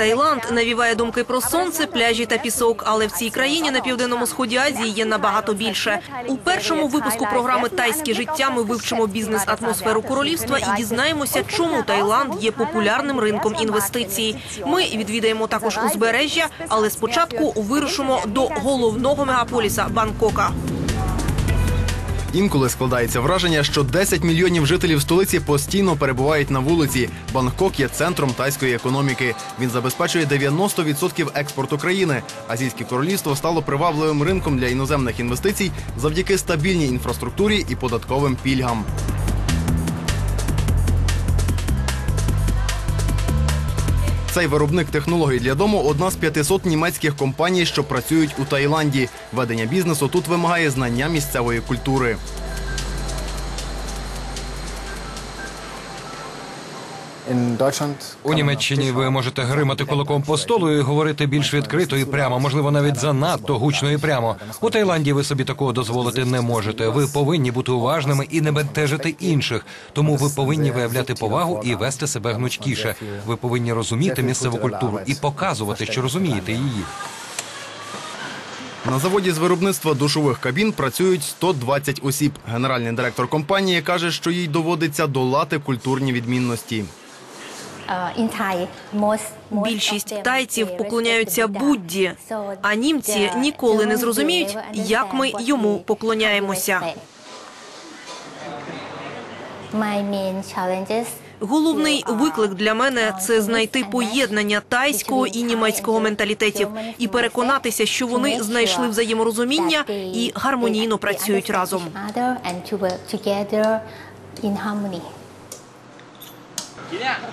Таїланд навіває думки про сонце, пляжі та пісок, але в цій країні на південному сході Азії є набагато більше. У першому випуску програми Тайське життя ми вивчимо бізнес-атмосферу королівства і дізнаємося, чому Таїланд є популярним ринком інвестицій. Ми відвідаємо також узбережжя, але спочатку вирушимо до головного мегаполіса Бангкока. Інколи складається враження, що 10 мільйонів жителів столиці постійно перебувають на вулиці. Бангкок є центром тайської економіки. Він забезпечує 90% експорту країни. Азійське королівство стало привабливим ринком для іноземних інвестицій завдяки стабільній інфраструктурі і податковим пільгам. Цей виробник технологій для дому одна з 500 німецьких компаній, що працюють у Таїланді. Ведення бізнесу тут вимагає знання місцевої культури. У Німеччині ви можете гримати кулаком по столу і говорити більш відкрито і прямо, можливо, навіть занадто гучно і прямо. У Таїланді ви собі такого дозволити не можете. Ви повинні бути уважними і не бентежити інших. Тому ви повинні виявляти повагу і вести себе гнучкіше. Ви повинні розуміти місцеву культуру і показувати, що розумієте її. На заводі з виробництва душових кабін працюють 120 осіб. Генеральний директор компанії каже, що їй доводиться долати культурні відмінності. Більшість тайців поклоняються Будді, а німці ніколи не зрозуміють, як ми йому поклоняємося. Головний виклик для мене це знайти поєднання тайського і німецького менталітетів і переконатися, що вони знайшли взаєморозуміння і гармонійно працюють разом.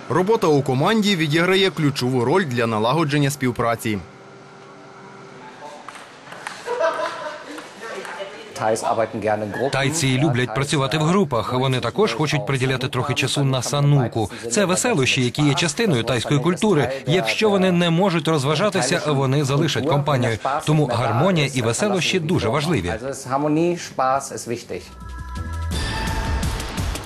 Робота у команді відіграє ключову роль для налагодження співпраці. Тайці люблять працювати в групах. Вони також хочуть приділяти трохи часу на сануку. Це веселощі, які є частиною тайської культури. Якщо вони не можуть розважатися, вони залишать компанію. Тому гармонія і веселощі дуже важливі.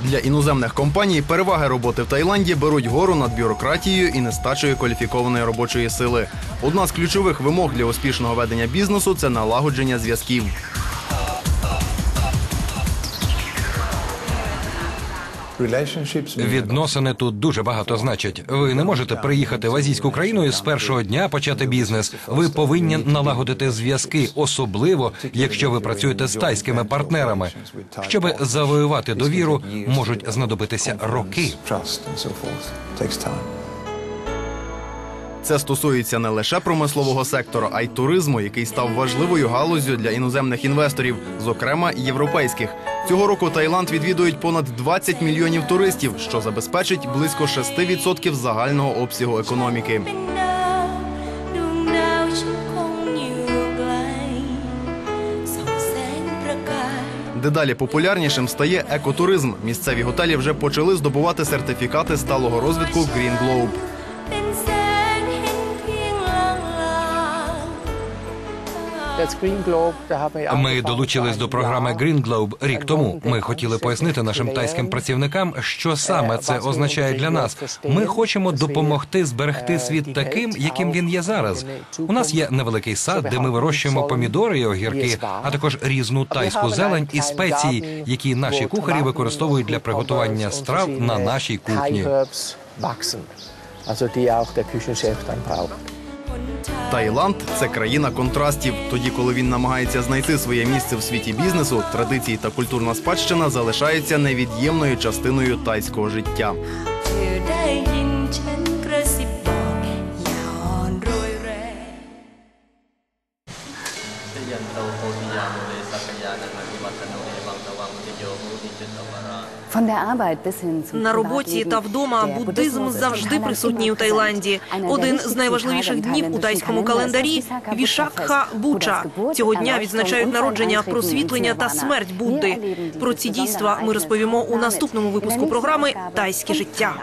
Для іноземних компаній переваги роботи в Таїланді беруть гору над бюрократією і нестачею кваліфікованої робочої сили. Одна з ключових вимог для успішного ведення бізнесу це налагодження зв'язків. Відносини тут дуже багато значать. Ви не можете приїхати в азійську країну і з першого дня почати бізнес. Ви повинні налагодити зв'язки, особливо якщо ви працюєте з тайськими партнерами. Щоб завоювати довіру, можуть знадобитися роки. Це стосується не лише промислового сектору, а й туризму, який став важливою галузю для іноземних інвесторів, зокрема європейських. Цього року Таїланд відвідують понад 20 мільйонів туристів, що забезпечить близько 6% загального обсягу економіки. Дедалі популярнішим стає екотуризм. Місцеві готелі вже почали здобувати сертифікати сталого розвитку Green Globe. Ми долучились до програми Green Globe рік тому. Ми хотіли пояснити нашим тайським працівникам, що саме це означає для нас. Ми хочемо допомогти зберегти світ таким, яким він є зараз. У нас є невеликий сад, де ми вирощуємо помідори і огірки, а також різну тайську зелень і спеції, які наші кухарі використовують для приготування страв на нашій кухні. Also die auch der Küchenchef dann braucht. Таїланд це країна контрастів. Тоді, коли він намагається знайти своє місце в світі бізнесу, традиції та культурна спадщина залишаються невід'ємною частиною тайського життя. На роботі та вдома буддизм завжди присутній у Таїланді. Один з найважливіших днів у тайському календарі Вішакха Буча. Цього дня відзначають народження, просвітлення та смерть Будди. Про ці дійства ми розповімо у наступному випуску програми Тайське життя.